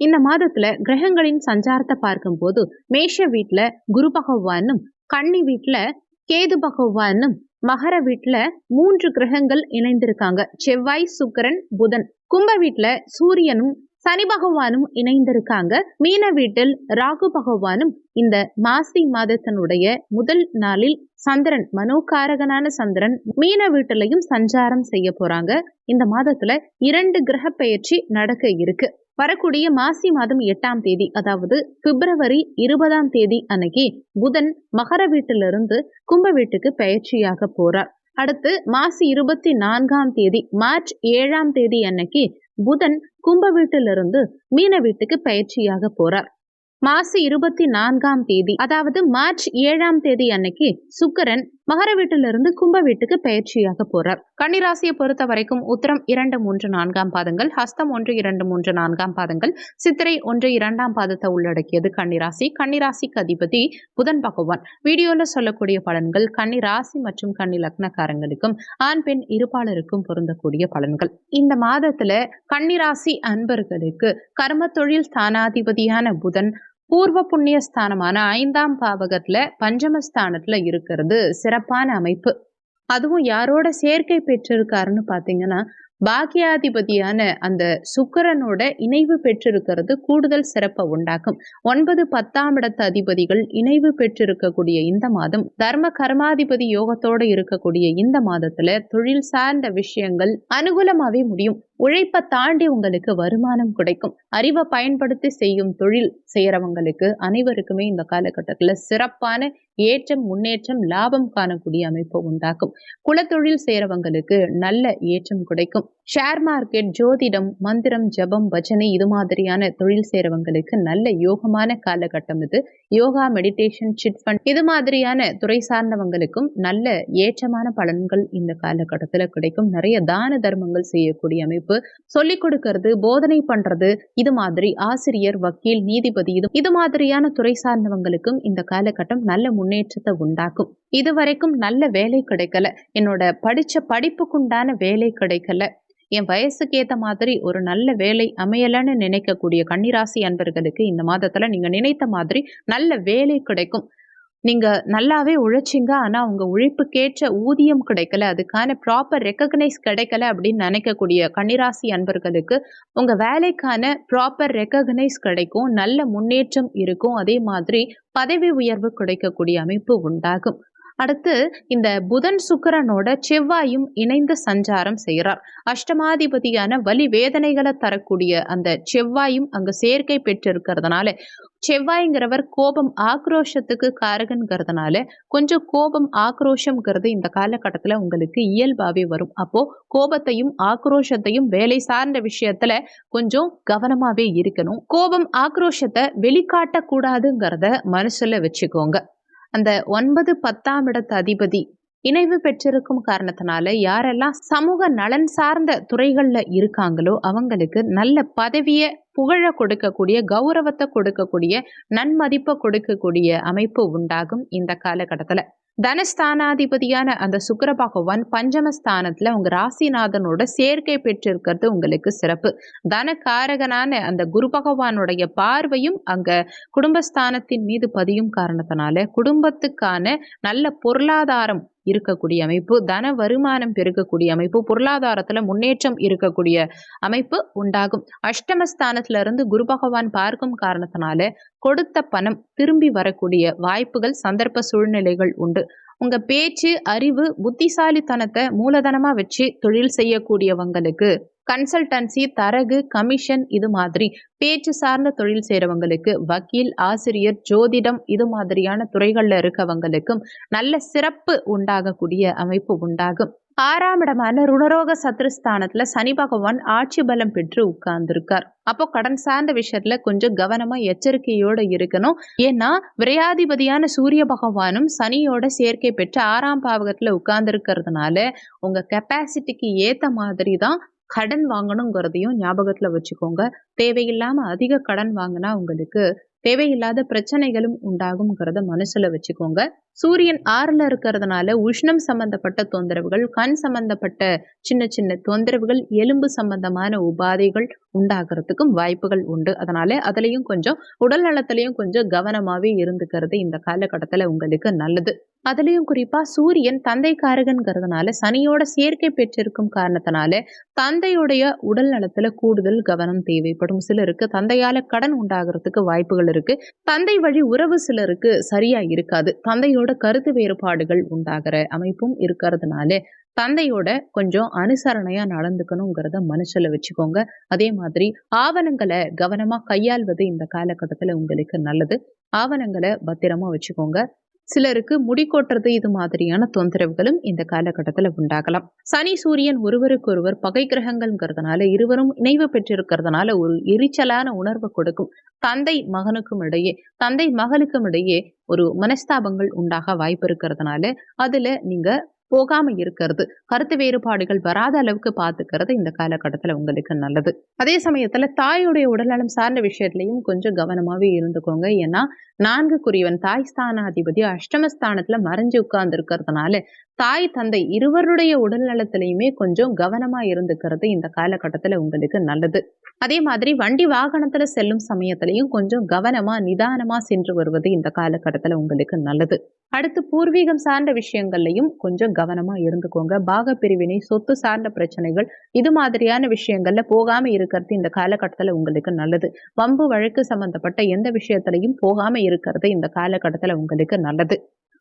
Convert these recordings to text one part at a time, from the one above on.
இந்த மாதத்துல கிரகங்களின் சஞ்சாரத்தை பார்க்கும்போது மேஷ வீட்டுல குரு பகவானும் கன்னி வீட்டுல கேது பகவானும் மகர வீட்டுல மூன்று கிரகங்கள் இணைந்திருக்காங்க. செவ்வாய் சுக்கரன் புதன். கும்ப வீட்டுல சூரியனும் சனி பகவானும் இணைந்திருக்காங்க. மீன வீட்டில் ராகு பகவானும் இந்த மாசி மாதத்தினுடைய முதல் நாளில் சந்திரன் மனோகாரகனான சந்திரன் மீன வீட்டிலையும் சஞ்சாரம் செய்ய போறாங்க. இந்த மாதத்துல இரண்டு கிரக பயிற்சி நடக்க இருக்கு. வரக்கூடிய மாசி மாதம் எட்டாம் தேதி அதாவது பிப்ரவரி இருபதாம் தேதி அன்னைக்கு புதன் மகர வீட்டிலிருந்து கும்ப வீட்டுக்கு பயிற்சியாக போறார். அடுத்து மாசி இருபத்தி நான்காம் தேதி மார்ச் ஏழாம் தேதி அன்னைக்கு புதன் கும்ப வீட்டிலிருந்து மீன வீட்டுக்கு பயிற்சியாக போறார். மாசி இருபத்தி நான்காம் தேதி அதாவது மார்ச் ஏழாம் தேதி அன்னைக்கு சுக்கரன் மகர வீட்டிலிருந்து கும்ப வீட்டுக்கு பயிற்சியாக போறார். கன்னிராசியை பொறுத்த வரைக்கும் உத்தரம் இரண்டு மூன்று நான்காம் பாதங்கள் ஹஸ்தம் ஒன்று இரண்டு மூன்று நான்காம் பாதங்கள் சித்திரை ஒன்று இரண்டாம் பாதத்தை உள்ளடக்கியது கன்னிராசி. கன்னிராசிக்கு அதிபதி புதன் பகவான். வீடியோல சொல்லக்கூடிய பலன்கள் கன்னிராசி மற்றும் கன்னி லக்னக்காரங்களுக்கும் ஆண் பெண் இருப்பாளருக்கும் பொருந்தக்கூடிய பலன்கள். இந்த மாதத்துல கன்னிராசி அன்பர்களுக்கு கர்ம தொழில் ஸ்தானாதிபதியான புதன் பூர்வ புண்ணிய ஸ்தானமான ஐந்தாம் பாவகத்துல பஞ்சமஸ்தானத்துல இருக்கிறது சிறப்பான அமைப்பு. அதுவும் யாரோட சேர்க்கை பெற்றிருக்காருன்னு பார்த்தீங்கன்னா பாக்கியாதிபதியான அந்த சுக்கரனோட இணைவு பெற்றிருக்கிறது கூடுதல் சிறப்பை உண்டாக்கும். ஒன்பது பத்தாம் இடத்து அதிபதிகள் இணைவு பெற்றிருக்கக்கூடிய இந்த மாதம் தர்ம கர்மாதிபதி யோகத்தோட இருக்கக்கூடிய இந்த மாதத்துல தொழில் சார்ந்த விஷயங்கள் அனுகூலமாவே முடியும். உழைப்பை தாண்டி உங்களுக்கு வருமானம் கிடைக்கும். அறிவை பயன்படுத்தி செய்யும் தொழில் செய்யறவங்களுக்கு அனைவருக்குமே இந்த காலகட்டத்தில் சிறப்பான ஏற்றம் முன்னேற்றம் லாபம் காணக்கூடிய அமைப்பு உண்டாக்கும். குலத்தொழில் செய்யறவங்களுக்கு நல்ல ஏற்றம் கிடைக்கும். ஷேர் மார்க்கெட் ஜோதிடம் மந்திரம் ஜபம் பஜனை இது மாதிரியான தொழில் செய்கிறவங்களுக்கு நல்ல யோகமான காலகட்டம் இது. யோகா மெடிடேஷன் சிட் ஃபண்ட் இது மாதிரியான துறை சார்ந்தவங்களுக்கும் நல்ல ஏற்றமான பலன்கள் இந்த காலகட்டத்தில் கிடைக்கும். நிறைய தான தர்மங்கள் செய்யக்கூடிய அமைப்பு. சொல்லிக் கொடுக்கறது போதனை பண்றது இது மாதிரி ஆசிரியர் வக்கீல் நீதிபதி இது இது மாதிரியான துறை சார்ந்தவங்களுக்கும் இந்த காலகட்டம் நல்ல முன்னேற்றத்தை உண்டாக்கும். இதுவரைக்கும் நல்ல வேலை கிடைக்கல. என்னோட படிச்ச படிப்புக்குண்டான வேலை கிடைக்கல. என் வயசுக்கு ஏற்ற மாதிரி ஒரு நல்ல வேலை அமையலன்னு நினைக்கக்கூடிய கன்னிராசி அன்பர்களுக்கு இந்த மாதத்துல நீங்க நினைத்த மாதிரி நல்ல வேலை கிடைக்கும். நீங்க நல்லாவே உழைச்சிங்க. ஆனா உங்க உழைப்புக்கேற்ற ஊதியம் கிடைக்கல. அதுக்கான ப்ராப்பர் ரெக்கக்னைஸ் கிடைக்கல அப்படின்னு நினைக்கக்கூடிய கன்னிராசி அன்பர்களுக்கு உங்க வேலைக்கான ப்ராப்பர் ரெக்கக்னைஸ் கிடைக்கும். நல்ல முன்னேற்றம் இருக்கும். அதே மாதிரி பதவி உயர்வு கிடைக்கக்கூடிய அமைப்பு உண்டாகும். அடுத்து இந்த புதன் சுக்கரனோட செவ்வாயும் இணைந்து சஞ்சாரம் செய்கிறார். அஷ்டமாதிபதியான வலி வேதனைகளை தரக்கூடிய அந்த செவ்வாயும் அங்க சேர்க்கை பெற்றிருக்கிறதுனால செவ்வாய்ங்கிறவர் கோபம் ஆக்ரோஷத்துக்கு காரகன்கிறதுனால கொஞ்சம் கோபம் ஆக்ரோஷம்ங்கிறது இந்த காலகட்டத்தில் உங்களுக்கு இயல்பாகவே வரும். அப்போ கோபத்தையும் ஆக்ரோஷத்தையும் வேலை சார்ந்த விஷயத்துல கொஞ்சம் கவனமாகவே இருக்கணும். கோபம் ஆக்ரோஷத்தை வெளிக்காட்டக்கூடாதுங்கிறத மனசுல வச்சுக்கோங்க. அந்த ஒன்பது பத்தாம் இடத்து அதிபதி இணைவு பெற்றிருக்கும் காரணத்தினால யாரெல்லாம் சமூக நலன் சார்ந்த துறைகள்ல இருக்காங்களோ அவங்களுக்கு நல்ல பதவியை புகழ கொடுக்கக்கூடிய கௌரவத்தை கொடுக்கக்கூடிய நன்மதிப்பை கொடுக்கக்கூடிய அமைப்பு உண்டாகும் இந்த காலகட்டத்தில். தனஸ்தானாதிபதியான அந்த சுக்கர பகவான் பஞ்சமஸ்தானத்துல உங்க ராசிநாதனோட சேர்க்கை பெற்றிருக்கிறது உங்களுக்கு சிறப்பு. தனக்காரகனான அந்த குரு பகவானுடைய பார்வையும் அங்க குடும்பஸ்தானத்தின் மீது பதியும் காரணத்தினால குடும்பத்துக்கான நல்ல பொருளாதாரம் இருக்கக்கூடிய அமைப்பு தன வருமானம் பெருக்கக்கூடிய அமைப்பு பொருளாதாரத்துல முன்னேற்றம் இருக்கக்கூடிய அமைப்பு உண்டாகும். அஷ்டமஸ்தானத்துல இருந்து குரு பகவான் பார்க்கும் காரணத்தினால கொடுத்த பணம் திரும்பி வரக்கூடிய வாய்ப்புகள் சந்தர்ப்ப சூழ்நிலைகள் உண்டு. உங்கள் பேச்சு அறிவு புத்திசாலித்தனத்தை மூலதனமாக வச்சு தொழில் செய்யக்கூடியவங்களுக்கு கன்சல்டன்சி தரகு கமிஷன் இது மாதிரி பேச்சு சார்ந்த தொழில் செய்கிறவங்களுக்கு வக்கீல் ஆசிரியர் ஜோதிடம் இது மாதிரியான துறைகளில் இருக்கவங்களுக்கும் நல்ல சிறப்பு உண்டாகக்கூடிய அமைப்பு உண்டாகும். ஆறாம் இடமான ருணரோக சத்ருஸ்தானத்துல சனி பகவான் ஆட்சி பலம் பெற்று உட்கார்ந்துருக்கார். அப்போ கடன் சார்ந்த விஷயத்துல கொஞ்சம் கவனமா எச்சரிக்கையோட இருக்கணும். ஏன்னா விரையாதிபதியான சூரிய பகவானும் சனியோட சேர்க்கை பெற்று ஆறாம் பாவகத்துல உட்கார்ந்துருக்கிறதுனால உங்க கெப்பாசிட்டிக்கு ஏத்த மாதிரி தான் கடன் வாங்கணுங்கிறதையும் ஞாபகத்துல வச்சுக்கோங்க. தேவையில்லாம அதிக கடன் வாங்கினா உங்களுக்கு தேவையில்லாத பிரச்சனைகளும் உண்டாகுங்கிறத மனசுல வச்சுக்கோங்க. சூரியன் ஆறுல இருக்கிறதுனால உஷ்ணம் சம்பந்தப்பட்ட தொந்தரவுகள் கண் சம்பந்தப்பட்ட சின்ன சின்ன தொந்தரவுகள் எலும்பு சம்பந்தமான உபாதைகள் உண்டாகிறதுக்கும் வாய்ப்புகள் உண்டு. அதனால அதுலயும் கொஞ்சம் உடல் நலத்திலையும் கொஞ்சம் கவனமாவே இருந்துக்கிறது இந்த காலகட்டத்துல உங்களுக்கு நல்லது. அதுலயும் குறிப்பா சூரியன் தந்தைக்காரகன்கிறதுனால சனியோட சேர்க்கை பெற்றிருக்கும் காரணத்தினால தந்தையுடைய உடல் நலத்துல கூடுதல் கவனம் தேவைப்படும். சிலருக்கு தந்தையால கடன் உண்டாகிறதுக்கு வாய்ப்புகள் இருக்கு. தந்தை வழி உறவு சிலருக்கு சரியா இருக்காது. தந்தையோட கருத்து வேறுபாடுகள் உண்டாகிற அமைப்பும் இருக்கிறதுனால தந்தையோட கொஞ்சம் அனுசரணையா நடந்துக்கணுங்கிறத மனசுல வச்சுக்கோங்க. அதே மாதிரி ஆவணங்களை கவனமா கையாள்வது இந்த காலகட்டத்துல உங்களுக்கு நல்லது. ஆவணங்களை பத்திரமா வச்சுக்கோங்க. சிலருக்கு முடி கொட்டுறது இது மாதிரியான தொந்தரவுகளும் இந்த காலகட்டத்தில் உண்டாகலாம். சனி சூரியன் ஒருவருக்கொருவர் பகை கிரகங்கள்ங்கிறதுனால இருவரும் இணைவு பெற்றிருக்கிறதுனால ஒரு எரிச்சலான உணர்வை கொடுக்கும். தந்தை மகனுக்கும் இடையே தந்தை மகளுக்கும் இடையே ஒரு மனஸ்தாபங்கள் உண்டாக வாய்ப்பு இருக்கிறதுனால அதுல நீங்க போகாம இருக்கிறது. கருத்து வேறுபாடுகள் வராத அளவுக்கு பார்த்துக்கிறது இந்த காலகட்டத்தில் உங்களுக்கு நல்லது. அதே சமயத்துல தாயுடைய உடல்நலம் சார்ந்த விஷயத்துலையும் கொஞ்சம் கவனமாவே இருந்துக்கோங்க. ஏன்னா நான்கு குறிவன் தாய் ஸ்தானாதிபதி அஷ்டமஸ்தானத்துல மறைஞ்சு உட்கார்ந்து இருக்கிறதுனால தாய் தந்தை இருவருடைய உடல் நலத்திலையுமே கொஞ்சம் கவனமா இருந்துக்கிறது இந்த காலகட்டத்துல உங்களுக்கு நல்லது. அதே மாதிரி வண்டி வாகனத்துல செல்லும் சமயத்திலையும் கொஞ்சம் கவனமா நிதானமா சென்று வருவது இந்த காலகட்டத்துல உங்களுக்கு நல்லது. அடுத்து பூர்வீகம் சார்ந்த விஷயங்கள்லையும் கொஞ்சம் கவனமா இருந்துக்கோங்க. பாக பிரிவினை சொத்து சார்ந்த பிரச்சனைகள் இது மாதிரியான விஷயங்கள்ல போகாம இருக்கிறது இந்த காலகட்டத்துல உங்களுக்கு நல்லது. வம்பு வழக்கு சம்பந்தப்பட்ட எந்த விஷயத்திலையும் போகாம இருக்கிறது இந்த காலகட்டத்துல உங்களுக்கு நல்லது.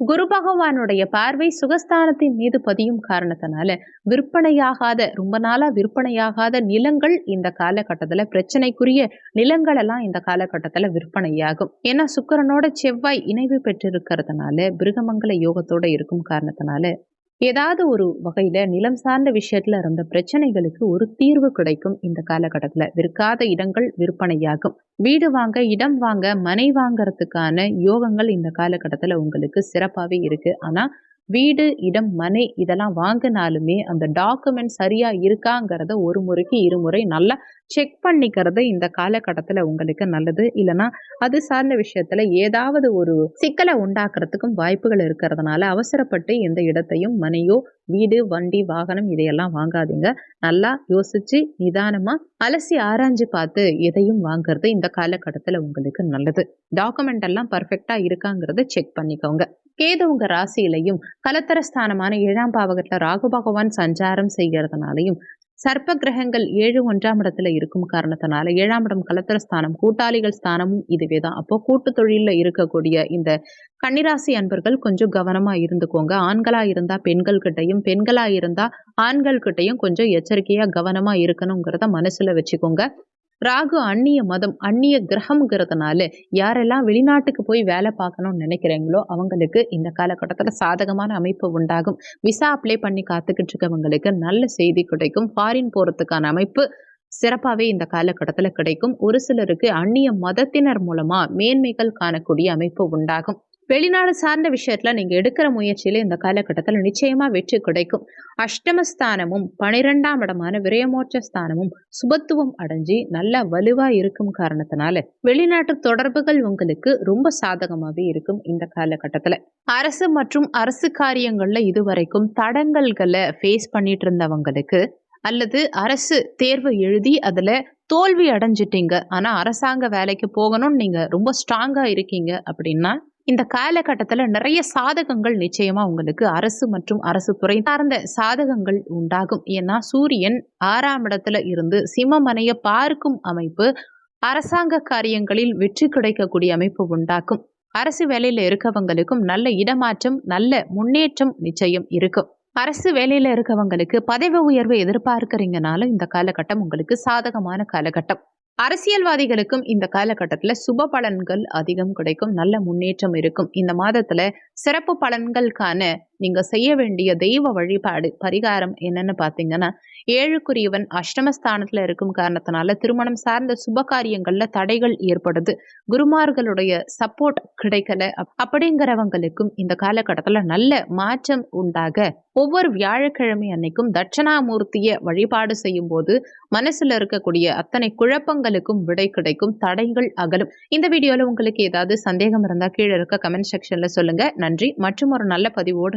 குரு பகவானுடைய பார்வை சுகஸ்தானத்தின் மீது பதியும் காரணத்தினால விற்பனையாகாத ரொம்ப நாளா விற்பனையாகாத நிலங்கள் இந்த காலகட்டத்துல பிரச்சனைக்குரிய நிலங்கள் எல்லாம் இந்த காலகட்டத்துல விற்பனையாகும். ஏன்னா சுக்கிரனோட செவ்வாய் இணைவு பெற்றிருக்கிறதுனால பிருகமங்கல யோகத்தோட இருக்கும் காரணத்தினால ஏதாவது ஒரு வகையில நிலம் சார்ந்த விஷயத்துல இருந்த பிரச்சனைகளுக்கு ஒரு தீர்வு கிடைக்கும் இந்த காலகட்டத்துல. விற்காத இடங்கள் விற்பனையாகும். வீடு வாங்க இடம் வாங்க மனை வாங்கறதுக்கான யோகங்கள் இந்த காலகட்டத்துல உங்களுக்கு சிறப்பாவே இருக்கு. ஆனா வீடு இடம் மனை இதெல்லாம் வாங்கினாலுமே அந்த டாக்குமெண்ட் சரியா இருக்காங்கிறத ஒரு முறைக்கு இருமுறை நல்லா செக் பண்ணிக்கிறது இந்த காலகட்டத்தில் உங்களுக்கு நல்லது. இல்லைன்னா அது சார்ந்த விஷயத்தில் ஏதாவது ஒரு சிக்கலை உண்டாக்குறதுக்கும் வாய்ப்புகள் இருக்கிறதுனால அவசரப்பட்டு எந்த இடத்தையும் மனையோ வீடு வண்டி வாகனம் இதையெல்லாம் வாங்காதீங்க. நல்லா யோசிச்சு நிதானமாக அலசி ஆராய்ஞ்சு பார்த்து எதையும் வாங்குறது இந்த காலகட்டத்தில் உங்களுக்கு நல்லது. டாக்குமெண்ட் எல்லாம் பர்ஃபெக்டாக இருக்காங்கிறத செக் பண்ணிக்கோங்க. கேது உங்க ராசியிலையும் கலத்தர ஸ்தானமான ஏழாம் பாவகத்துல ராகு பகவான் சஞ்சாரம் செய்கிறதுனாலையும் சர்ப்ப கிரகங்கள் ஏழு ஒன்றாம் இடத்துல இருக்கும் காரணத்தினால ஏழாம் இடம் கலத்தர ஸ்தானம் கூட்டாளிகள் ஸ்தானமும் இதுவே தான். அப்போ கூட்டு தொழிலில் இருக்கக்கூடிய இந்த கன்னிராசி அன்பர்கள் கொஞ்சம் கவனமா இருந்துக்கோங்க. ஆண்களா இருந்தா பெண்கள் கிட்டையும் பெண்களா இருந்தா ஆண்கள் கிட்டையும் கொஞ்சம் எச்சரிக்கையா கவனமா இருக்கணுங்கிறத மனசுல வச்சுக்கோங்க. ராகு அந்நிய மதம் அந்நிய கிரகம்ங்கிறதுனால யாரெல்லாம் வெளிநாட்டுக்கு போய் வேலை பார்க்கணும்னு நினைக்கிறீங்களோ அவங்களுக்கு இந்த காலகட்டத்தில் சாதகமான அமைப்பு உண்டாகும். விசா அப்ளை பண்ணி காத்துக்கிட்டு இருக்கவங்களுக்கு நல்ல செய்தி கிடைக்கும். ஃபாரின் போகிறதுக்கான அமைப்பு சிறப்பாகவே இந்த காலகட்டத்தில் கிடைக்கும். ஒரு சிலருக்கு அந்நிய மதத்தினர் மூலமாக மேன்மைகள் காணக்கூடிய அமைப்பு உண்டாகும். வெளிநாடு சார்ந்த விஷயத்துல நீங்க எடுக்கிற முயற்சியில இந்த காலகட்டத்தில் நிச்சயமா வெற்றி கிடைக்கும். அஷ்டமஸ்தானமும் பனிரெண்டாம் இடமான விரயமோட்ச ஸ்தானமும் சுபத்துவம் அடைஞ்சு நல்லா வலுவா இருக்கும் காரணத்தினால வெளிநாட்டு தொடர்புகள் உங்களுக்கு ரொம்ப சாதகமாவே இருக்கும் இந்த காலகட்டத்துல. அரசு மற்றும் அரசு காரியங்கள்ல இதுவரைக்கும் தடங்கல்களை ஃபேஸ் பண்ணிட்டு இருந்தவங்களுக்கு அல்லது அரசு தேர்வு எழுதி அதுல தோல்வி அடைஞ்சிட்டீங்க. ஆனா அரசாங்க வேலைக்கு போகணும்னு நீங்க ரொம்ப ஸ்ட்ராங்கா இருக்கீங்க அப்படின்னா இந்த காலகட்டத்தில் நிறைய சாதகங்கள் நிச்சயமா உங்களுக்கு அரசு மற்றும் அரசு துறை சார்ந்த சாதகங்கள் உண்டாகும். ஏன்னா சூரியன் ஆறாம் இடத்துல இருந்து சிம்மமனைய பார்க்கும் அமைப்பு அரசாங்க காரியங்களில் வெற்றி கிடைக்கக்கூடிய அமைப்பு உண்டாக்கும். அரசு வேலையில இருக்கவங்களுக்கும் நல்ல இடமாற்றம் நல்ல முன்னேற்றம் நிச்சயம் இருக்கும். அரசு வேலையில இருக்கவங்களுக்கு பதவி உயர்வு எதிர்பார்க்கறீங்கனால இந்த காலகட்டம் உங்களுக்கு சாதகமான காலகட்டம். அரசியல்வாதிகளுக்கும் இந்த காலகட்டத்தில் சுப பலன்கள் அதிகம் கிடைக்கும் நல்ல முன்னேற்றம் இருக்கும். இந்த மாதத்துல சிறப்பு பலன்களுக்கான நீங்க செய்ய வேண்டிய தெய்வ வழிபாடு பரிகாரம் என்னன்னு பாத்தீங்கன்னா ஏழுக்குரியவன் அஷ்டமஸ்தானத்துல இருக்கும் காரணத்தினால திருமணம் சார்ந்த சுப காரியங்கள்ல தடைகள் ஏற்படுது. குருமார்களுடைய சப்போர்ட் கிடைக்கல. அப்படிங்கிறவங்களுக்கும் இந்த காலகட்டத்துல நல்ல மாற்றம் உண்டாக ஒவ்வொரு வியாழக்கிழமை அன்னைக்கும் தட்சணாமூர்த்திய வழிபாடு செய்யும் போது மனசுல இருக்கக்கூடிய அத்தனை குழப்பங்களுக்கும் விடை கிடைக்கும் தடைகள் அகலும். இந்த வீடியோல உங்களுக்கு ஏதாவது சந்தேகம் இருந்தா கீழே இருக்க கமெண்ட் செக்ஷன்ல சொல்லுங்க. நன்றி. மற்றும் ஒரு நல்ல பதிவோடு